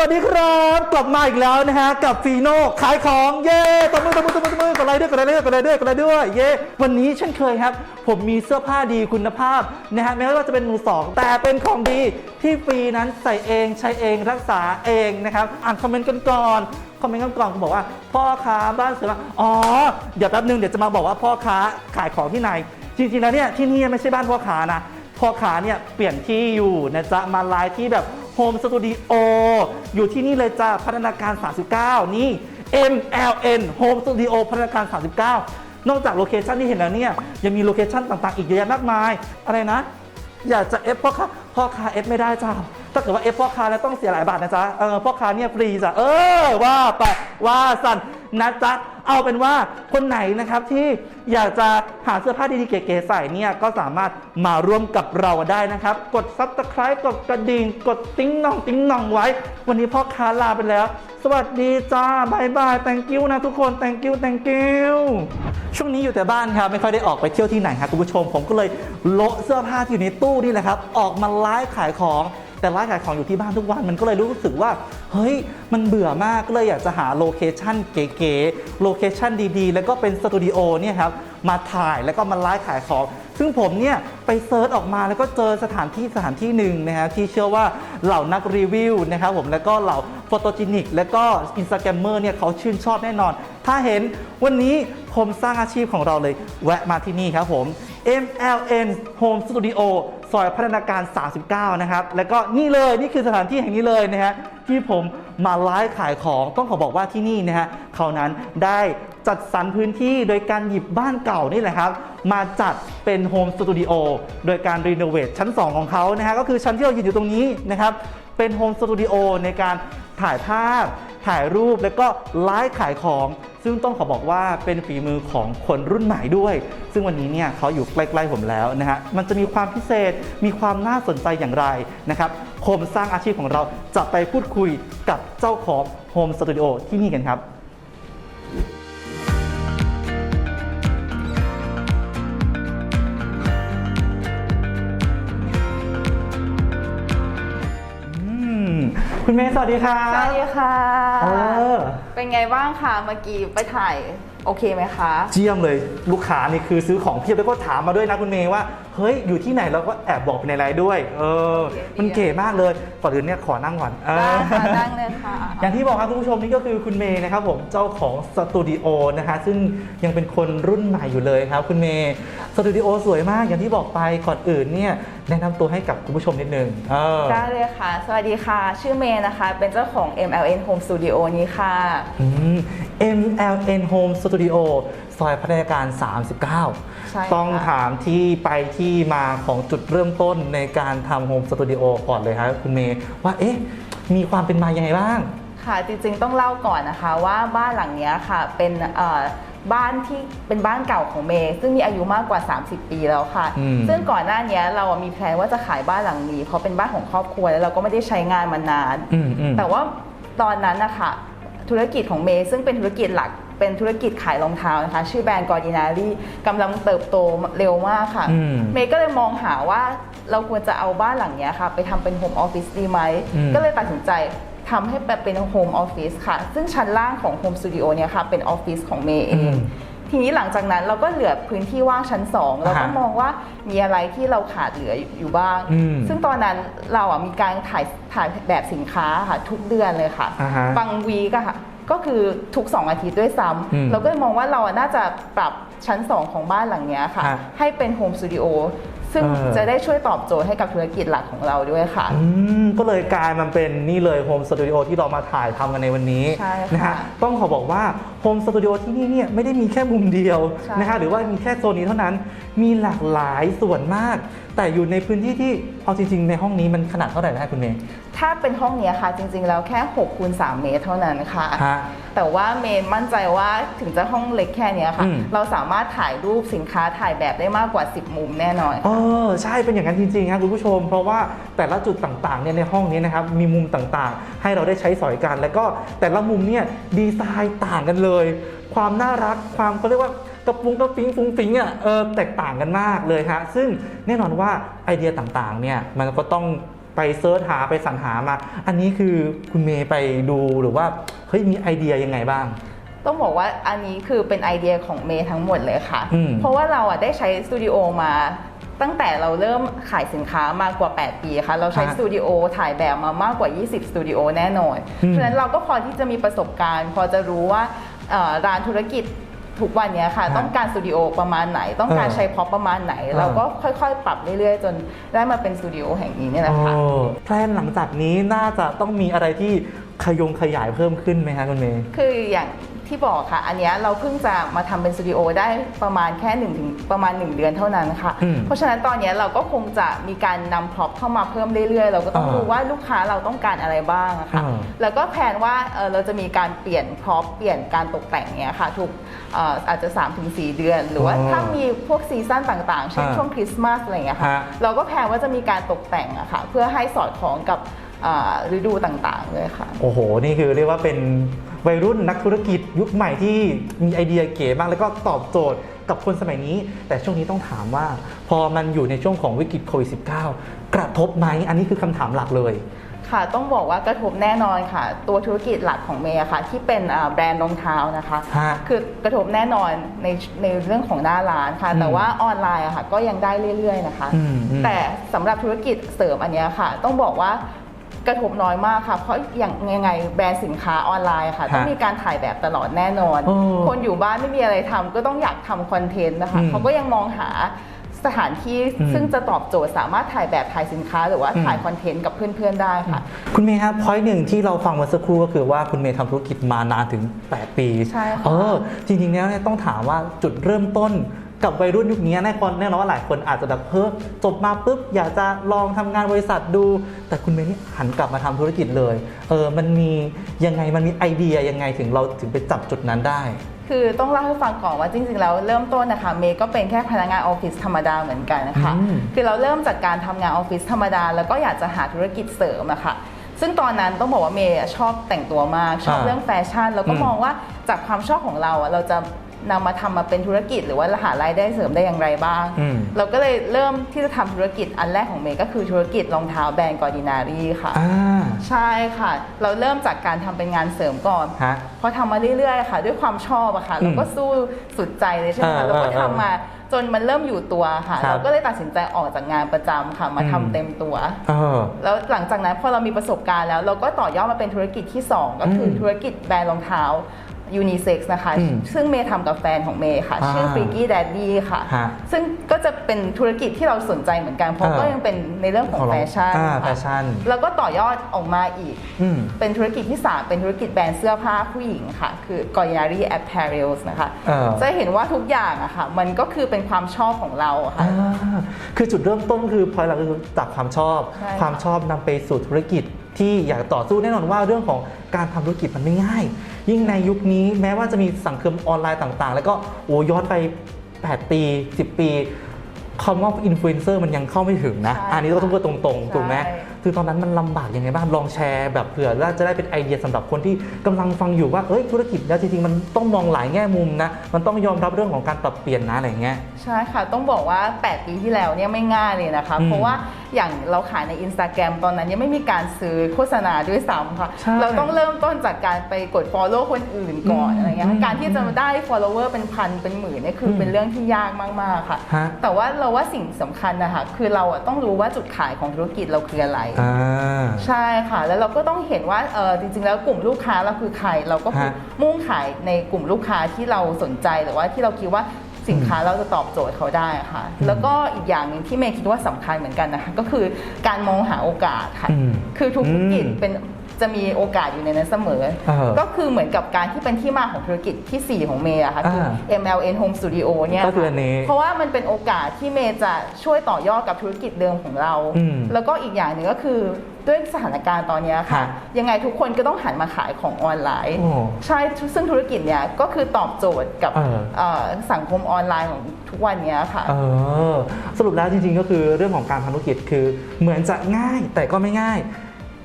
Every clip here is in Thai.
วัสดีครับ กลับมาอีกแล้วนะฮะ กับฟีโน่ขายของเย้ตบมือตบมือตบมือตบมือกดไลค์ด้วยกดไลค์ด้วยกดไลค์ด้วยกดไลค์ด้วยเย้วันนี้เช่นเคยครับ ผมมีเสื้อผ้าดีคุณภาพนะฮะแม้ว่าจะเป็นมือสองแต่เป็นของดีที่ฟรีนั้นใส่เองใช้เองรักษาเองนะครับอ่านคอมเมนต์กันก่อนคอมเมนต์กันก่อนเขาบอกว่า พ่อค้าบ้านเสืออ๋อเดี๋ยวแป๊บนึงเดี๋ยวจะมาบอกว่าพ่อค้าขายของที่ไหน จริงๆแล้วเนี่ยที่นี่ไม่ใช่บ้านพ่อค้านะพ่อค้าเนี่ยเปลี่ยนที่อยู่นะจ๊ะมาไลฟ์ที่แบบ โฮมสตูดิโออยู่ที่นี่เลยจ้าพัฒนาการ 39 นี่ MLN Home Studio พัฒนาการ 39 นอกจากโลเคชันที่เห็นแล้วเนี่ยยังมีโลเคชันต่างๆ อีกเยอะแยะมากมาย อะไรนะ อยากจะเอฟพ่อค้าพ่อค้าเอฟไม่ได้จ้าถ้าเกิดว่าเอฟพ่อค้าแล้วต้องเสียหลายบาทนะจ๊ะเออพ่อค้าเนี่ยฟรีจ้ะเออว่าไปว่าสั่นนะจ๊ะ เอาเป็นว่าคนไหนนะครับที่อยากจะหาเสื้อผ้าดีๆเก๋ๆใส่เนี่ยก็สามารถมาร่วมกับเราได้นะครับ กดซับสไคร b ์กดกระดิ่งกดติ้งน่องติ้งน่องไว้ วันนี้พ่อค้าลาไปแล้ว สวัสดีจ้าบายบาย thank you นะทุกคน thank you thank you ช่วงนี้อยู่แต่บ้านครับ ไม่ค่อยได้ออกไปเที่ยวที่ไหนครับคุณผู้ชม ผมก็เลยโละเสื้อผ้าที่อยู่ในตู้นี่แหละครับ ออกมาไลฟ์ขายของ แต่ไลฟ์ขายของอยู่ที่บ้านทุกวันมันก็เลยรู้สึกว่าเฮ้ยมันเบื่อมากก็เลยอยากจะหาโลเคชั่นเก๋ๆโลเคชั่นดีๆ แล้วก็เป็นสตูดิโอเนี่ยครับมาถ่ายแล้วก็มาไลฟ์ขายของ ซึ่งผมเนี่ยไปเซิร์ชออกมาแล้วก็เจอสถานที่สถานที่หนึ่งนะฮะที่เชื่อว่าเหล่านักรีวิวนะครับผมแล้วก็เหล่าโฟโตจินิก แล้วก็อินสตาแกรมเมอร์เนี่ยเขาชื่นชอบแน่นอน ถ้าเห็นวันนี้ผมสร้างอาชีพของเราเลย แวะมาที่นี่ครับผม MLN Home Studio ซอยพัฒนาการ 39 นะครับ แล้วก็นี่เลยนี่คือสถานที่แห่งนี้เลยนะฮะที่ผมมาไลฟ์ขายของต้องขอบอกว่าที่นี่นะฮะเขานั้นได้จัดสรรพื้นที่โดยการหยิบบ้านเก่านี่แหละครับ มาจัดเป็นโฮมสตูดิโอโดยการรีโนเวทชั้น 2 ของเขานะฮะก็คือชั้นที่เรายืนอยู่ตรงนี้นะครับเป็นโฮมสตูดิโอในการถ่ายภาพ ถ่ายรูปแล้วก็ไลฟ์ขายของ ซึ่งต้องขอบอกว่าเป็นฝีมือของคนรุ่นใหม่ด้วย ซึ่งวันนี้เนี่ยเขาอยู่ใกล้ๆผมแล้วนะฮะมันจะมีความพิเศษมีความน่าสนใจอย่างไรนะครับโฮมสร้างอาชีพของเราจะไปพูดคุยกับเจ้าของโฮมสตูดิโอที่นี่กันครับ เมย์สวัสดีครัสวับสดีค่ะ เออ เป็นไงบ้างคะเมื่อกี้ไปถ่าย โอเคไหมคะ เจียมเลยลูกค้านี่คือซื้อของเพียบแล้วก็ถามมาด้วยนะคุณเมย์ว่า เฮ้ย อยู่ที่ไหนเราก็แอบบอกไปในไลน์ด้วย เออ มันเก๋มากเลยก่อนอื่นเนี่ยขอนั่งก่อนเออได้ค่ะนั่งเลยค่ะ อย่างที่บอกครับคุณผู้ชมนี่ก็คือคุณเมย์นะครับผมเจ้าของสตูดิโอนะคะซึ่งยังเป็นคนรุ่นใหม่อยู่เลยครับคุณเมย์สตูดิโอสวยมากอย่างที่บอกไปก่อนอื่นเนี่ยแนะนำตัวให้กับคุณผู้ชมนิดนึงเออได้เลยค่ะ สวัสดีค่ะ ชื่อเมย์นะคะ เป็นเจ้าของ MLN Home Studio นี้ค่ะอืม MLN Home Studio ซอยพัฒนาการ39ใช่ค่ะต้องถามที่ไปที่มาของจุดเริ่มต้นในการทำโฮมสตูดิโอก่อนเลยครับคุณเมย์ว่าเอ๊ะ มีความเป็นมายังไงบ้าง ค่ะจริงๆต้องเล่าก่อนนะคะว่าบ้านหลังเนี้ยค่ะเป็นเอ่อบ้านที่เป็นบ้านเก่าของเมย์ซึ่งมีอายุมากกว่า 30 ปีแล้วค่ะ อืม ซึ่งก่อนหน้าเนี้ยเราอะมีแพลนว่าจะขายบ้านหลังนี้ เพราะเป็นบ้านของครอบครัวแล้วเราก็ไม่ได้ใช้งานมานาน อืมอืม แต่ว่าตอนนั้นนะคะธุรกิจของเมย์ซึ่งเป็นธุรกิจหลัก เป็นธุรกิจขายรองเท้านะคะ ชื่อแบรนด์กอร์ดินารีกำลังเติบโตเร็วมากค่ะ อืมเมย์ก็เลยมองหาว่าเราควรจะเอาบ้านหลังเนี้ยค่ะ ไปทำเป็นโฮมออฟฟิศดีไหม อืม ก็เลยตัดสินใจทำให้เป็นโฮมออฟฟิศค่ะ ซึ่งชั้นล่างของโฮมสตูดิโอเนี่ยค่ะ เป็นออฟฟิศของเมย์เออืง ม ทีนี้หลังจากนั้นเราก็เหลือพื้นที่ว่างชั้นสองเราก็อ่าฮะมองว่ามีอะไรที่เราขาดเหลืออยู่บ้าง อืมซึ่งตอนนั้นเราอะมีการถ่ายถ่ายแบบสินค้าค่ะทุกเดือนเลยค่ะ อ่าฮะบางวีก็ค่ะ ก็คือทุก 2 อาทิตย์ด้วยซ้อืมำเราก็เลยมองว่าเราอะน่าจะปรับชั้น 2 ของบ้านหลังเนี้ยค่ะ ฮะให้เป็นโฮมสตูดิโอซึ่งเออ จะได้ช่วยตอบโจทย์ให้กับธุรกิจหลักของเราด้วยค่ะ อืมก็เลยกลายมันเป็นนี่เลยโฮมสตูดิโอที่เรามาถ่ายทำกันในวันนี้ใช่ค่ะนะฮะต้องขอบอกว่าโฮมสตูดิโอที่นี่เนี่ยไม่ได้มีแค่มุมเดียวใช่นะคะหรือว่ามีแค่โซนนี้เท่านั้นมีหลากหลายส่วนมาก แต่อยู่ในพื้นที่ที่เอาจริง ๆ ในห้องนี้มันขนาดเท่าไหร่นะคุณเมย์ถ้าเป็นห้องเนี้ยค่ะจริง ๆ แล้วแค่6คูณ3เมตรเท่านั้นค่ะฮะแต่ว่าเมย์มั่นใจว่าถึงจะห้องเล็กแค่เนี้ยค่ะอืมเราสามารถถ่ายรูปสินค้าถ่ายแบบได้มากกว่า 10 มุมแน่นอนเออใช่เป็นอย่างนั้นจริงๆครับคุณผู้ชม เพราะว่าแต่ละจุดต่างๆเนี่ยในห้องนี้นะครับมีมุมต่างๆ ให้เราได้ใช้สอยกัน แล้วก็แต่ละมุมเนี่ยดีไซน์ต่างกันเลยความน่ารักความเขาเรียกว่ากระปุงกระฟิงฟุ้งฟิงอะเออแตกต่างกันมากเลยฮะซึ่งแน่นอนว่าไอเดียต่างๆเนี่ยมันก็ต้องไปเซิร์ชหาไปสรรหามา อันนี้คือคุณเมย์ไปดูหรือว่าเฮ้ยมีไอเดียยังไงบ้าง ต้องบอกว่าอันนี้คือเป็นไอเดียของเมย์ทั้งหมดเลยค่ะ อืม เพราะว่าเราอะได้ใช้สตูดิโอมาตั้งแต่เราเริ่มขายสินค้ามากกว่า 8 ปีค่ะ เราใช้ฮะสตูดิโอถ่ายแบบมามากกว่า 20 สตูดิโอแน่นอน อืม เพราะฉะนั้นเราก็พอที่จะมีประสบการณ์ พอจะรู้ว่า เอ่อร้านธุรกิจทุกวันเนี้ยค่ะ ฮะต้องการสตูดิโอประมาณไหน ต้องการเออใช้พร็อพประมาณไหน เออ เราก็ค่อยๆ ปรับเรื่อยๆ จนได้มาเป็นสตูดิโอแห่งนี้เนี่ยแหละค่ะ โอ้แพลนหลังจากนี้น่าจะต้องมีอะไรที่ขยงขยายเพิ่มขึ้นไหมคะคุณเมย์ คืออย่าง ที่บอกค่ะ อันเนี้ยเราเพิ่งจะมาทำเป็นสตูดิโอได้ประมาณแค่1ถึงประมาณ 1 เดือนเท่านั้นค่ะ อืมเพราะฉะนั้นตอนเนี้ยเราก็คงจะมีการนำพร็อพเข้ามาเพิ่มเรื่อยๆ เราก็ต้องอ่าดูว่าลูกค้าเราต้องการอะไรบ้างอะค่ะ อ่า แล้วก็แผนว่าเอ่อเราจะมีการเปลี่ยนพร็อพเปลี่ยนการตกแต่งเนี้ยค่ะทุกเอ่ออาจจะ 3-4 เดือน หรือว่าอ๋อถ้ามีพวกซีซั่นต่างๆ เช่นอ่าช่วงคริสต์มาสอะไรอย่างเงี้ยค่ะ ฮะ เราก็แผนว่าจะมีการตกแต่งอะค่ะเพื่อให้สอดคล้องกับอ่าฤดูต่างๆเลยค่ะ โอ้โห นี่คือเรียกว่าเป็น วัยรุ่นนักธุรกิจยุคใหม่ที่มีไอเดียเก๋มากแล้วก็ตอบโจทย์กับคนสมัยนี้ แต่ช่วงนี้ต้องถามว่า พอมันอยู่ในช่วงของวิกฤตโควิด -19 กระทบไหมอันนี้คือคำถามหลักเลยค่ะต้องบอกว่ากระทบแน่นอนค่ะ ตัวธุรกิจหลักของเมย์อะค่ะที่เป็นอ่าแบรนด์รองเท้านะคะฮะคือกระทบแน่นอนในในเรื่องของหน้าร้านค่ะอืมแต่ว่าออนไลน์อะค่ะก็ยังได้เรื่อยๆนะคะอืมอืมแต่สำหรับธุรกิจเสริมอันเนี้ยค่ะ ต้องบอกว่า กระทบน้อยมากค่ะ เพราะอย่างยังไงแบรนด์สินค้าออนไลน์อะค่ะ ต้องมีการถ่ายแบบตลอดแน่นอนโอ้คนอยู่บ้านไม่มีอะไรทำก็ต้องอยากทำคอนเทนต์นะคะอืมเขาก็ยังมองหาสถานที่อืม ซึ่งจะตอบโจทย์สามารถถ่ายแบบถ่ายสินค้า หรือว่าอืมถ่ายคอนเทนต์กับเพื่อนๆได้ค่ะ คุณเมย์ครับพอยต์หนึ่งที่เราฟังเมื่อสักครู่ก็คือว่าคุณเมย์ทำธุรกิจมานานถึง 8 ปีใช่ค่ะ เออจริงๆแล้วเนี่ยต้องถามว่าจุดเริ่มต้น กับวัยรุ่นยุคนี้แน่นอนแน่นอนว่าหลายคนอาจจะแบบเฮ้ยจบมาปุ๊บอยากจะลองทำงานบริษัทดู แต่คุณเมย์นี่หันกลับมาทำธุรกิจเลยเออมันมียังไงมันมีไอเดียยังไงถึงเราถึงไปจับจุดนั้นได้ คือต้องเล่าให้ฟังก่อนว่าจริงๆแล้วเริ่มต้นนะคะเมย์ก็เป็นแค่พนักงานออฟฟิศธรรมดาเหมือนกันนะคะอืมคือเราเริ่มจากการทำงานออฟฟิศธรรมดา แล้วก็อยากจะหาธุรกิจเสริมอะค่ะซึ่งตอนนั้นต้องบอกว่าเมย์ชอบแต่งตัวมาก ชอบอ่าเรื่องแฟชั่น แล้วก็อืมมองว่าจากความชอบของเราอะเราจะ นำมาทำมาเป็นธุรกิจ หรือว่าหารายได้เสริมได้อย่างไรบ้าง อืม เราก็เลยเริ่มที่จะทำธุรกิจอันแรกของเมย์ก็คือธุรกิจรองเท้าแบรนด์กอร์ดินารีค่ะ อ่าใช่ค่ะ เราเริ่มจากการทำเป็นงานเสริมก่อน ฮะ พอทำมาเรื่อยๆค่ะ ด้วยความชอบอะค่ะ อืมเราก็สู้สุดใจเลยใช่ไหมเอคะอเราก็เออทำมาจนมันเริ่มอยู่ตัวค่ะ ครับ เราก็เลยตัดสินใจออกจากงานประจำค่ะ มาทำอืมเต็มตัว เออ แล้วหลังจากนั้นพอเรามีประสบการณ์แล้ว เราก็ต่อยอดมาเป็นธุรกิจที่ 2 ก็คืออมธุรกิจแบรนด์รองเท้า ยูนิเซ็กซ์นะคะ อืมซึ่งเมย์ทำกับแฟนของเมย์ค่ะ อ่าชื่อ Freaky Daddy ค่ะ ฮะซึ่งก็จะเป็นธุรกิจที่เราสนใจเหมือนกันเพราะเออก็ยังเป็นในเรื่องของแฟชั่นอ่าค่ะแฟชั่น แล้วก็ต่อยอดออกมาอีก อืม เป็นธุรกิจที่ 3 เป็นธุรกิจแบรนด์เสื้อผ้าผู้หญิงค่ะ คือ g o y a r y Apparels นะคะ เออ จะเห็นว่าทุกอย่างอะค่ะ มันก็คือเป็นความชอบของเราอะค่ะ อ่าคือจุดเริ่มต้นคือพอยหลักคือจากความชอบ ใช่ค่ะความชอบนำไปสู่ธุรกิจ ที่อยากต่อสู้แน่นอนว่าเรื่องของการทำธุรกิจมันไม่ง่าย ยิ่งในยุคนี้แม้ว่าจะมีสังคมออนไลน์ต่างๆ แล้วก็โอ้ย้อนไป 8 ปี 10 ปีคำว่าอินฟลูเอนเซอร์มันยังเข้าไม่ถึงนะใช่อันนี้ก็ต้องพูดตรงๆ ถูกไหมใช่คือตอนนั้นมันลำบากยังไงบ้าง ลองแชร์แบบเผื่อว่าจะได้เป็นไอเดียสำหรับคนที่กำลังฟังอยู่ว่า เอ้ยธุรกิจแล้วจริงๆ มันต้องมองหลายแง่มุมนะ มันต้องยอมรับเรื่องของการปรับเปลี่ยนนะอะไรอย่างเงี้ย ใช่ค่ะ ต้องบอกว่า 8 ปีที่แล้วเนี่ยไม่ง่ายเลยนะคะอืมเพราะว่า อย่างเราขายใน Instagram ตอนนั้นยังไม่มีการซื้อโฆษณาด้วยซ้ำค่ะ ใช่เราต้องเริ่มต้นจากการไปกด follow คนอื่นก่อนอืมอะไรเงี้ยอืมการที่จะมาได้ follower เป็นพันเป็นหมื่นเนี่ยคืออมเป็นเรื่องที่ยากมากๆค่ะ ฮะ แต่ว่าเราว่าสิ่งสำคัญนะคะคือเราอะต้องรู้ว่าจุดขายของธุรกิจเราคืออะไร อ่า ใช่ค่ะ แล้วเราก็ต้องเห็นว่าเออจริง ๆ แล้วกลุ่มลูกค้าเราคือใคร เราก็คือฮะมุ่งขายในกลุ่มลูกค้าที่เราสนใจหรือว่าที่เราคิดว่า สินค้าเราจะตอบโจทย์เขาได้ค่ะอืมแล้วก็อีกอย่างหนึ่งที่เมย์คิดว่าสำคัญเหมือนกันนะคะก็คือการมองหาโอกาสค่ะ อืมคือทุกธุรกิจอืมเป็นจะมีโอกาสอยู่ในนั้นเสมอ เออก็คือเหมือนกับการที่เป็นที่มาของธุรกิจทีสี่4 ของเมย์อะค่ะคือ อ่า MLN Home Studio เนี่ยก็คืออันนี้เพราะว่ามันเป็นโอกาสที่เมย์จะช่วยต่อยอดกับธุรกิจเดิมของเรา อืม แล้วก็อีกอย่างหนึ่งก็คือ ด้วยสถานการณ์ตอนเนี้ยค่ะฮะยังไงทุกคนก็ต้องหันมาขายของออนไลน์ โอ้ใช่ซึ่งธุรกิจเนี้ยก็คือตอบโจทย์กับเออ เอ่อสังคมออนไลน์ของทุกวันเนี้ยค่ะ เออสรุปแล้วจริงๆก็คือเรื่องของการทำธุรกิจคือเหมือนจะง่ายแต่ก็ไม่ง่าย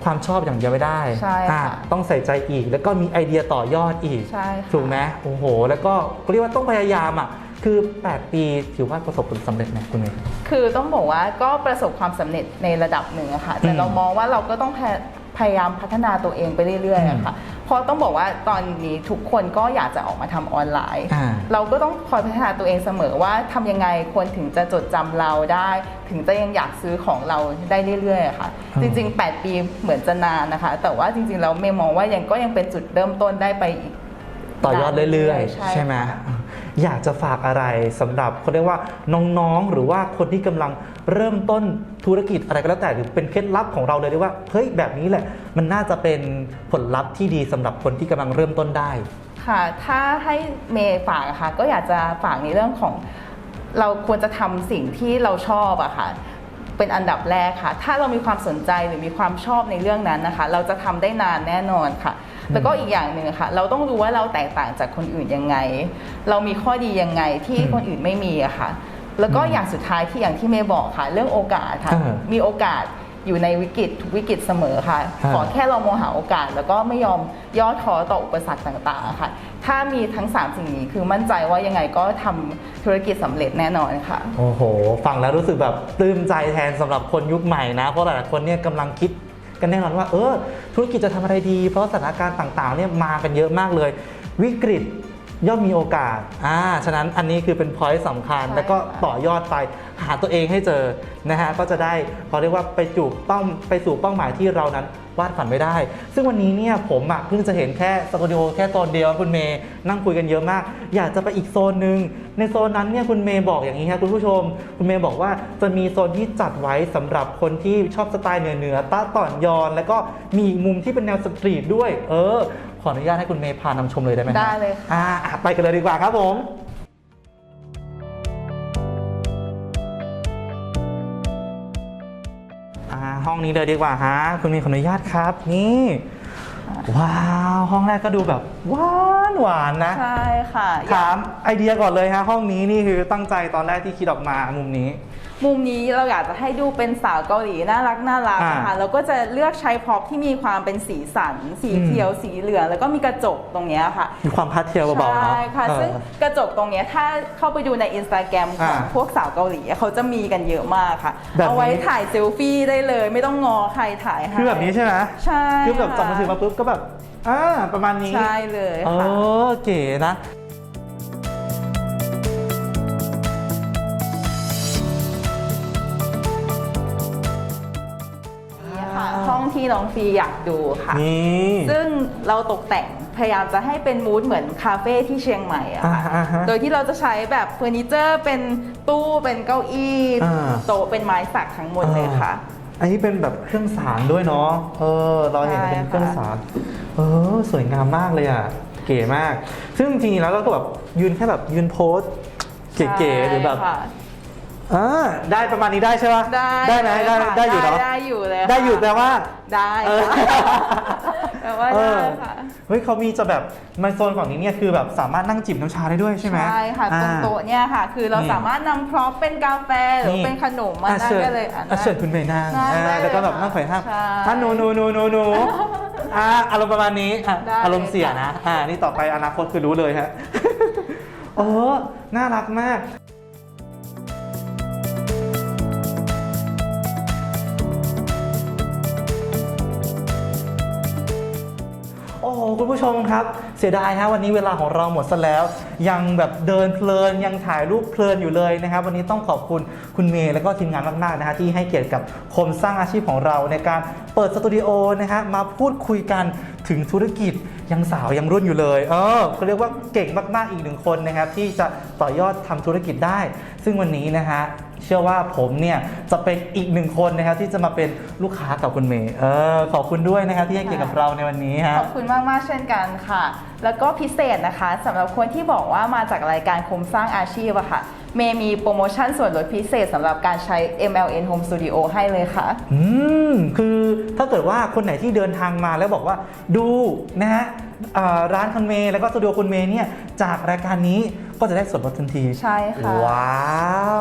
ความชอบอย่างเดียวไม่ได้ใช่ค่ะอ่ต้องใส่ใจอีก แล้วก็มีไอเดียต่อยอดอีก ใช่ค่ะ ถูกไหมโอ้โห แล้วก็เรียกว่าต้องพยายามอะ คือ 8 ปีถือว่าประสบผลสำเร็จไหมคุณเมย์ คือต้องบอกว่าก็ประสบความสำเร็จในระดับหนึ่งอะค่ะ แต่อืมเรามองว่าเราก็ต้องพยพยายามพัฒนาตัวเองไปเรื่อยๆอะค่ะ เพราะต้องบอกว่าตอนนี้ทุกคนก็อยากจะออกมาทำออนไลน์ อ่า เราก็ต้องคอยพัฒนาตัวเองเสมอว่าทำยังไงคนถึงจะจดจำเราได้ ถึงจะยังอยากซื้อของเราได้เรื่อยๆอะค่ะอืมจริง ๆ 8 ปีเหมือนจะนานนะคะ แต่ว่าจริงๆเราไม่มองว่ายังก็ยังเป็นจุดเริ่มต้นได้ไปอีก ต่อยอดเรื่อยใช่ๆใช่ไหมค่ะ อยากจะฝากอะไรสำหรับเขาเรียกว่าน้องๆ หรือว่าคนที่กำลังเริ่มต้นธุรกิจอะไรก็แล้วแต่หรือเป็นเคล็ดลับของเราเลยดีว่าเฮ้ยแบบนี้แหละ มันน่าจะเป็นผลลัพธ์ที่ดีสำหรับคนที่กำลังเริ่มต้นได้ ค่ะ ถ้าให้เมย์ฝากค่ะก็อยากจะฝากในเรื่องของเราควรจะทำสิ่งที่เราชอบอะค่ะ เป็นอันดับแรกค่ะ ถ้าเรามีความสนใจหรือมีความชอบในเรื่องนั้นนะคะ เราจะทำได้นานแน่นอนค่ะ แล้วก็อีกอย่างหนึ่งค่ะ เราต้องรู้ว่าเราแตกต่างจากคนอื่นยังไง เรามีข้อดียังไงที่อืมคนอื่นไม่มีอะค่ะ แล้วก็อย่างสุดท้ายที่อย่างที่เมย์บอกค่ะ เรื่องโอกาสค่ะอ่ามีโอกาส อยู่ในวิกฤตทุกวิกฤตเสมอค่ะอ่าขอแค่เรามองหาโอกาส แล้วก็ไม่ยอมย่อท้อต่ออุปสรรคต่างๆค่ะ ถ้ามีทั้ง3สิ่งนี้คือมั่นใจว่ายังไงก็ทำธุรกิจสำเร็จแน่นอนค่ะ โอ้โห ฟังแล้วรู้สึกแบบปลื้มใจแทนสำหรับคนยุคใหม่นะ เพราะหลายๆคนเนี่ยกำลังคิดกันแน่นอนว่า เออ ธุรกิจจะทำอะไรดี เพราะสถานการณ์ต่างๆเนี่ยมากันเยอะมากเลย วิกฤตย่อมมีโอกาสอ่าฉะนั้นอันนี้คือเป็นพอยต์สำคัญ ใช่แล้วก็ค่ะ ต่อยอดไป หาตัวเองให้เจอนะฮะก็จะได้เขาเรียกว่าไปจูบเป้าไปสู่เป้าหมายที่เรานั้นวาดฝันไม่ได้ ซึ่งวันนี้เนี่ยผมอะเพิ่งจะเห็นแค่สตูดิโอแค่โซนเดียวคุณเมย์นั่งคุยกันเยอะมาก อยากจะไปอีกโซนหนึ่งในโซนนั้นเนี่ยคุณเมย์บอกอย่างนี้ครับคุณผู้ชม คุณเมย์บอกว่าจะมีโซนที่จัดไว้สำหรับคนที่ชอบสไตล์เหนือๆต้าต่อนยอน แล้วก็มีอีกมุมที่เป็นแนวสตรีทด้วย เออ ขออนุญาตให้คุณเมย์พานำชมเลยได้ไหมครับได้เลยค่ะอ่าอะไปกันเลยดีกว่าครับผม ห้องนี้เลยดีกว่าฮะคุณมีขออนุญาตครับ นี่ ว้าวห้องแรกก็ดูแบบหวานหวานๆนะใช่ค่ะ ถามไอเดียก่อนเลยฮะห้องนี้นี่คือตั้งใจตอนแรกที่คิดออกมามุมนี้ มุมนี้เราอยากจะให้ดูเป็นสาวเกาหลีน่ารักน่ารักอ่านะคะเราก็จะเลือกใช้พร็อพที่มีความเป็นสีสัน สีอืม เขียวสีเหลืองแล้วก็มีกระจกตรงเนี้ยค่ะ มีความพาสเทลเบาๆเนาะ ใช่ค่ะเออซึ่งกระจกตรงเนี้ยถ้าเข้าไปดูในอินสตาแกรมของอ่าพวกสาวเกาหลีเขาจะมีกันเยอะมากค่ะ แบบนี้ เอาไว้ถ่ายเซลฟี่ได้เลย ไม่ต้องงอใครถ่ายให้คือแบบนี้ใช่ไหมใช่คือแบบจับมือถือค่ะมาปุ๊บก็แบบอ่าประมาณนี้ ใช่เลยเอค่ะ อเก๋นะ ที่น้องฟีอยากดูค่ะ นี่ซึ่งเราตกแต่งพยายามจะให้เป็นมูดเหมือนคาเฟ่ที่เชียงใหม่อะค่ะ อ่าฮะ โดยที่เราจะใช้แบบเฟอร์นิเจอร์เป็นตู้เป็นเก้าอี้อ่า โต๊ะเป็นไม้สักทั้งหมดเลยค่ะ อันนี้เป็นแบบเครื่องสารด้วยเนาะ เออ เราเห็นเป็นเครื่องสาร เออ สวยงามมากเลยอะ เก๋มาก ซึ่งจริงๆแล้วเราก็แบบยืนแค่แบบยืนโพสเก๋ๆหรือแบบ ใช่ค่ะ อ่าได้ประมาณนี้ได้ใช่ปะได้ได้ไหมได้ค่ะได้อยู่เนาะได้อยู่เลยค่ะได้อยู่แปลว่า ได้เออ ค่ะแปลว่าเอได้อค่ะ เฮ้ยเขามีจะแบบในโซนฝั่งนี้เนี่ยคือแบบสามารถนั่งจิบน้ำชาได้ด้วยใช่ไหม ใช่ค่ะตรงอ่าโต๊ะเนี่ยค่ะ คือเรานี่ สามารถนำพร็อพเป็นกาแฟหรือเป็นขนมมาอะนั่งเชิญได้เลยอะอะเชิญคุณเมย์นั่งนั่งได้อ่าแล้วก็แบบเลยนั่งไขว่ห้างใช่อะหนูหนูหนูหนูหนูอ่าอารมณ์ประมาณนี้อะได้อารมณ์เสียค่ะนะอ่านี่ต่อไปอนาคตคือรู้เลยฮะ โอ้น่ารักมาก คุณผู้ชมครับ เสียดายฮะวันนี้เวลาของเราหมดซะแล้ว ยังแบบเดินเพลินยังถ่ายรูปเพลินอยู่เลยนะครับ วันนี้ต้องขอบคุณคุณเมย์และก็ทีมงานมากๆนะฮะที่ให้เกียรติกับคมสร้างอาชีพของเราในการเปิดสตูดิโอนะฮะมาพูดคุยกันถึงธุรกิจยังสาวยังรุ่นอยู่เลย เออเขาเรียกว่าเก่งมากๆอีกหนึ่งคนนะครับที่จะต่อยอดทำธุรกิจได้ ซึ่งวันนี้นะฮะ เชื่อว่าผมเนี่ยจะเป็นอีกหนึ่งคนนะครับที่จะมาเป็นลูกค้ากับคุณเมย์เออขอบคุณด้วยนะครับที่ให้เกียรติกับเราในวันนี้ฮะ ขอบคุณมากมากๆเช่นกันค่ะ แล้วก็พิเศษนะคะสำหรับคนที่บอกว่ามาจากรายการคมสร้างอาชีพอะค่ะ เมย์มีโปรโมชั่นส่วนลดพิเศษสำหรับการใช้ MLN Home Studio ให้เลยค่ะ อืม คือถ้าเกิดว่าคนไหนที่เดินทางมาแล้วบอกว่าดูนะฮะเอ่อ ร้านคุณเมย์แล้วก็สตูดิโอคุณเมย์เนี่ยจากรายการนี้ก็จะได้ส่วนลดทันที ใช่ค่ะ ว้า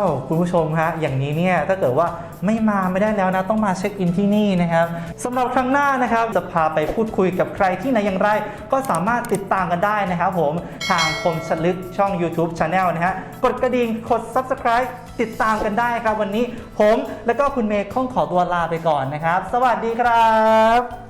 ว คุณผู้ชมฮะอย่างนี้เนี่ยถ้าเกิดว่าไม่มาไม่ได้แล้วนะ ต้องมาเช็คอินที่นี่นะครับสำหรับครั้งหน้านะครับจะพาไปพูดคุยกับใครที่ไหนอย่างไร ก็สามารถติดตามกันได้นะครับผมทางคมชลึกช่อง YouTube Channel นะฮะกดกระดิ่งกด Subscribe ติดตามกันได้ครับ วันนี้ผม แล้วก็คุณเมย์ข้องขอตัวลาไปก่อนนะครับ สวัสดีครับ